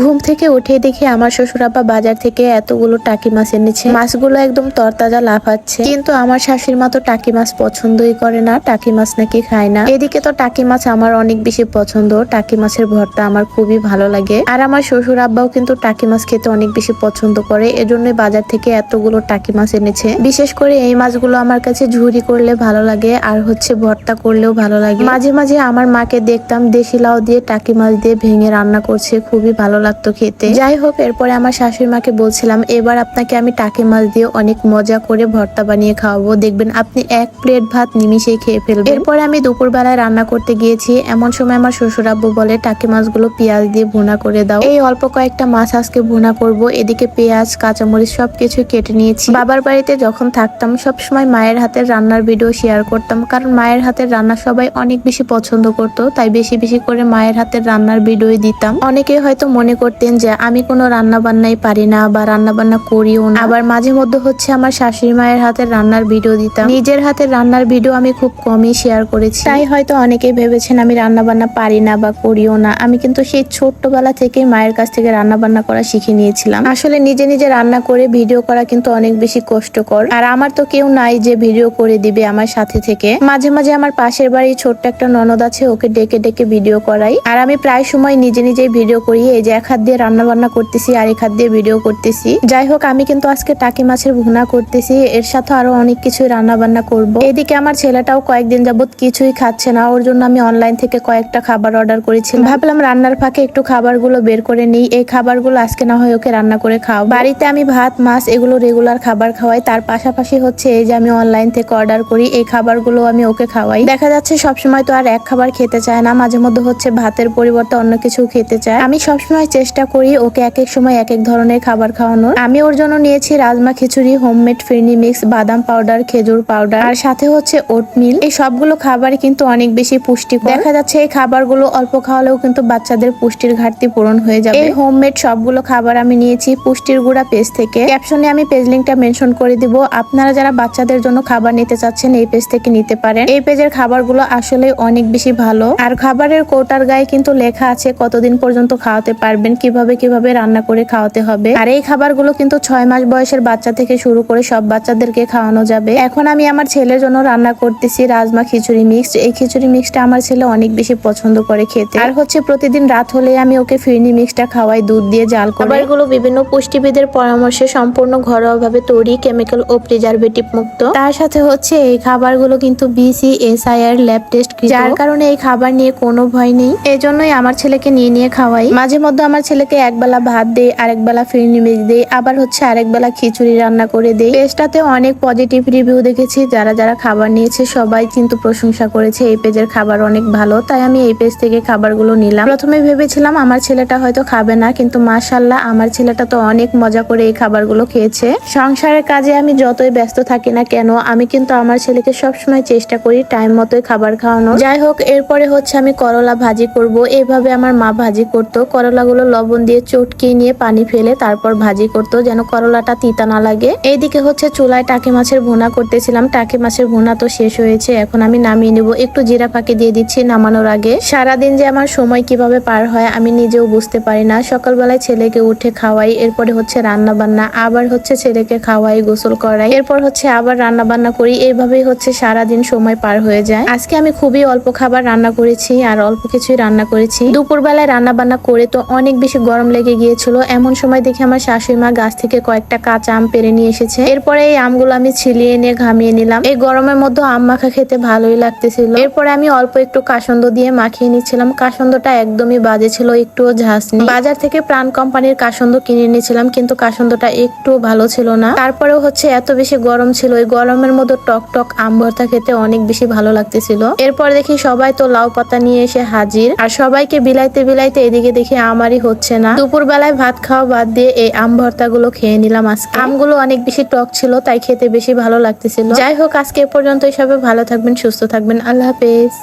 ঘুম থেকে উঠে দেখি আমার শ্বশুর আব্বা বাজার থেকে এতগুলো টাকি মাছ এনেছে। মাছগুলো একদম তরতাজা লাফাচ্ছে। কিন্তু আমার শাশুড়ি মা তো টাকি মাছ পছন্দই করে না, টাকি মাছ নাকি খায় না। এদিকে তো টাকি মাছ আমার অনেক বেশি পছন্দ। টাকি মাছের ভর্তা আমার খুবই ভালো লাগে। আর আমার শ্বশুর আব্বাও কিন্তু টাকি মাছ খেতে অনেক বেশি পছন্দ করে। এজন্যই বাজার থেকে এতগুলো টাকি মাছ এনেছে। বিশেষ করে এই মাছগুলো আমার কাছে ঝুরি করলে ভালো লাগে, আর হচ্ছে ভর্তা করলেও ভালো লাগে। মাঝে মাঝে আমার মাকে দেখতাম দেশি লাউ দিয়ে টাকি মাছ দিয়ে ভেঙে রান্না করছে। খুবই ভালো লাগতো খেতে। যাই হোক, এরপরে আমার শাশুড়ি মাকে বলছিলাম, এবার আপনাকে আমি টাকি মাছ দিয়ে অনেক মজা করে ভর্তা বানিয়ে খাওয়াবো। দেখবেন আপনি এক প্লেট ভাত নিমিশেই খেয়ে ফেলবেন। এরপরে আমি দুপুর বেলায় রান্না করতে গিয়েছি। এমন সময় আমার শ্বশুর আব্বু বলে, টাকি মাছগুলো পেঁয়াজ দিয়ে ভুনা করে দাও। এই অল্প কয়েকটা মাছ আজকে ভুনা করব। এদিকে পেঁয়াজ, কাঁচামরিচ সবকিছু কেটে নিয়েছি। বাবার বাড়িতে যখন থাকতাম সব সময় মায়ের হাতের রান্নার ভিডিও শেয়ার করতাম। কারণ মায়ের হাতের রান্না সবাই অনেক বেশি পছন্দ করতো, তাই বেশি বেশি করে মায়ের হাতের রান্নার ভিডিওই দিতাম। অনেকে হয়তো মনে করতেন যে আমি কোনো রান্না বান্নাই পারি না বা রান্না বান্না করিও না। আবার মাঝে মধ্যে হচ্ছে আমার শাশুড়ি মায়ের হাতের রান্নার ভিডিও দিতাম। নিজের হাতের রান্নার ভিডিও আমি খুব কমই শেয়ার করেছি। তাই হয়তো অনেকেই ভেবেছেন আমি রান্না বান্না পারি না বা করিও না। আমি কিন্তু সেই ছোট্টবেলা থেকে মায়ের কাছ থেকে রান্না বান্না করা শিখে নিয়েছিলাম। আসলে নিজে নিজে রান্না করে ভিডিও করা কিন্তু অনেক বেশি কষ্টকর। আর আমার তো কেউ নাই যে ভিডিও করে দিবে আমার সাথে থেকে। মাঝে মাঝে আমার পাশের বাড়ি ছোট্ট একটা ননদ আছে, ওকে ডেকে ডেকে ভিডিও করাই। আর আমি প্রায় সময় নিজে নিজেই ভিডিও করি। এই যে এক হাত দিয়ে রান্না বান্না করতেছি আর এক হাত দিয়ে ভিডিও করতেছি। যাই হোক আমি কিন্তু আজকে টাকি মাছের ভুনা করতেছি। এর সাথে আরও অনেক কিছুই রান্না বান্না করব। এদিকে আমার ছেলেটাও কয়েকদিন যাবত কিছুই খাচ্ছে না। ওর জন্য আমি অনলাইন থেকে কয়েকটা খাবার অর্ডার করেছিলাম। ভাবলাম রান্নার ফাঁকে একটু খাবারগুলো বের করে নিই। এই খাবারগুলো আজকে না হয় ওকে রান্না করে খাও বাড়িতে আমি ভাত, মাছ এগুলো রেগুলার খাবার খাওয়াই। তার পাশাপাশি হচ্ছে এই যে আমি অনলাইন থেকে অর্ডার করি। এই খাবারগুলো আমি ওকে খাওয়াই। দেখা যাচ্ছে সবসময় তো আর এক খাবার খেতে চায় না। মাঝে মধ্যে হচ্ছে ভাতের পরিবর্তে অন্য কিছু খেতে চায়। আমি সবসময় চেষ্টা করি ওকে এক এক সময় এক এক ধরনের খাবার খাওয়ানোর। আমি ওর জন্য নিয়েছি রাজমা খিচুড়ি, হোমমেড ফিরনি মিক্স, বাদাম পাউডার, খেজুর পাউডার, আর সাথে হচ্ছে ওটমিল। এই সবগুলো খাবার কিন্তু অনেক বেশি পুষ্টিকর। দেখা যাচ্ছে এই খাবারগুলো অল্প খাওয়ালেও কিন্তু বাচ্চাদের পুষ্টির ঘাটতি পূরণ হয়ে যাবে। এই হোমমেড সবগুলো খাবার আমি নিয়েছি পুষ্টির গুঁড়া পেজ থেকে। ক্যাপশনে আমি পেজ লিঙ্কটা মেনশন করে দিব। আপনারা যারা বাচ্চাদের জন্য খাবার নিতে চাচ্ছেন, এই পেজ থেকে নিতে পারেন। এই পেজের খাবারগুলো আসলে অনেক বেশি ভালো। আর খাবারের কোটার গায়ে কিন্তু লেখা আছে কতদিন পর্যন্ত খাওয়াতে পারবেন কীভাবে কীভাবে রান্না করে খাওয়াতে হবে। আর এই খাবারগুলো কিন্তু ছয় মাস বয়সের বাচ্চা থেকে শুরু করে সব বাচ্চাদেরকে খাওয়ানো যাবে। এখন আমি আমার ছেলের জন্য রান্না করতেছি রাজমা খিচুড়ি মিক্স এই খিচুড়ি মিক্সটা আমার ছেলে অনেক বেশি পছন্দ করে খেতে। আর হচ্ছে প্রতিদিন রাত হলে আমি ওকে ফিরনি মিক্সটা খাওয়াই দুধ দিয়ে জাল করে। খাবারগুলো বিভিন্ন পুষ্টিবিদের পরামর্শে সম্পূর্ণ ঘরোয়াভাবে তৈরি কেমিক্যাল ও প্রিজারভেটিভ মুক্ত। তার সাথে হচ্ছে এই খাবারগুলো কিন্তু বিসি এসআইআর ল্যাব টেস্ট যার কারণে এই খাবার নিয়ে কোনো ভয় নেই। এজন্যই আমার ছেলেকে নিয়ে নিয়ে খাওয়াই। মাঝে মধ্যে আমার ছেলেকে একবেলা ভাত দেই, আরেক বেলা ফিরনি মিক্স দেই, আবার হচ্ছে আরেক বেলা খিচুড়ি রান্না করে দেই। পেজটাতে অনেক পজিটিভ রিভিউ দেখেছি, যারা যারা খাবার নিয়েছে সবাই কিন্তু প্রশংসা করেছে, এই পেজের খাবার অনেক ভালো, তাই আমি এই পেজ থেকে খাবারগুলো নিলাম। প্রথমে ভেবেছিলাম আমার ছেলেটা হয়তো খাবে না, কিন্তু মাশাল্লাহ আমার ছেলেটা তো অনেক মজা করে এই খাবারগুলো খেয়েছে। সংসারের কাজে আমি যতই ব্যস্ত থাকি না কেন, আমি কিন্তু আমার ছেলেকে সবসময় চেষ্টা করি টাইম মতোই খাবার খাওয়ানো যাই হোক, এরপরে হচ্ছে আমি করলা ভাজি করব এইভাবে আমার মা ভাজি করতো, করলাগুলো লবণ দিয়ে চটকিয়ে নিয়ে পানি ফেলে তারপর ভাজি করতো যেন করলাটা তিতা না লাগে। এইদিকে হচ্ছে চুলায় টাকি মাছের ভুনা করতেছিলাম। টাকি মাছের ভুনা তো শেষ হয়েছে, এখন আমি নামিয়ে নিব। একটু জিরা ফাঁকি দিয়ে দিচ্ছি নামানোর আগে। সারাদিন যে আমার সময় কীভাবে পার হয় আমি নিজেও বুঝতে পারি না। সকালবেলায় ছেলেকে উঠে খাওয়াই, এরপরে হচ্ছে রান্না বান্না আবার হচ্ছে ছেলেকে খাওয়াই, গোসল করাই, এরপর হচ্ছে আবার রান্না বান্না করি। এইভাবেই হচ্ছে সারাদিন সময় পার হয়ে যায়। আজকে আমি খুবই অল্প খাবার রান্না করেছি আর অল্প কিছুই রান্না করেছি। দুপুর বেলায় রান্না বান্না করে তো অনেক বেশি গরম লেগে গিয়েছিল। এমন সময় দেখে আমার শাশুড়ি মা গাছ থেকে কয়েকটা কাঁচা আম পেরে নিয়ে এসেছে। এরপরে এই আমগুলো আমি ছিলিয়ে নিয়ে ঘামিয়ে নিলাম। এই গরমের মধ্যে আম মাখা খেতে ভালোই লাগতেছিল। এরপরে আমি অল্প একটু কাসন্দ দিয়ে মাখিয়ে নিচ্ছিলাম। কাসন্দটা একদমই বাজে ছিল, একটুও ঝাঁস নেই। বাজার থেকে প্রাণ কোম্পানির কাসন্দ কিনে নিয়েছিলাম, কিন্তু কাসন্দটা একটুও ভালো ছিল না। তারপরেও হচ্ছে এত বেশি গরম ছিল ওই গরমের মধ্যে টক টক আম ভর্তা খেতে অনেক বেশি ভালো লাগতেছিল। এরপর দেখি সবাই তো লাউ পাতা নিয়ে এসে হাজির। আর সবাইকে বিলাইতে বিলাইতে এদিকে দেখি আমারই হচ্ছে না। দুপুর বেলায় ভাত খাওয়া বাদ দিয়ে এই আম ভর্তা গুলো খেয়ে নিলাম আজকে। আমগুলো অনেক বেশি টক ছিল, তাই খেতে বেশি ভালো লাগতেছিল। যাই হোক, আজকে পর্যন্ত এসবে ভালো থাকবেন, সুস্থ থাকবেন। আল্লাহ হাফেজ।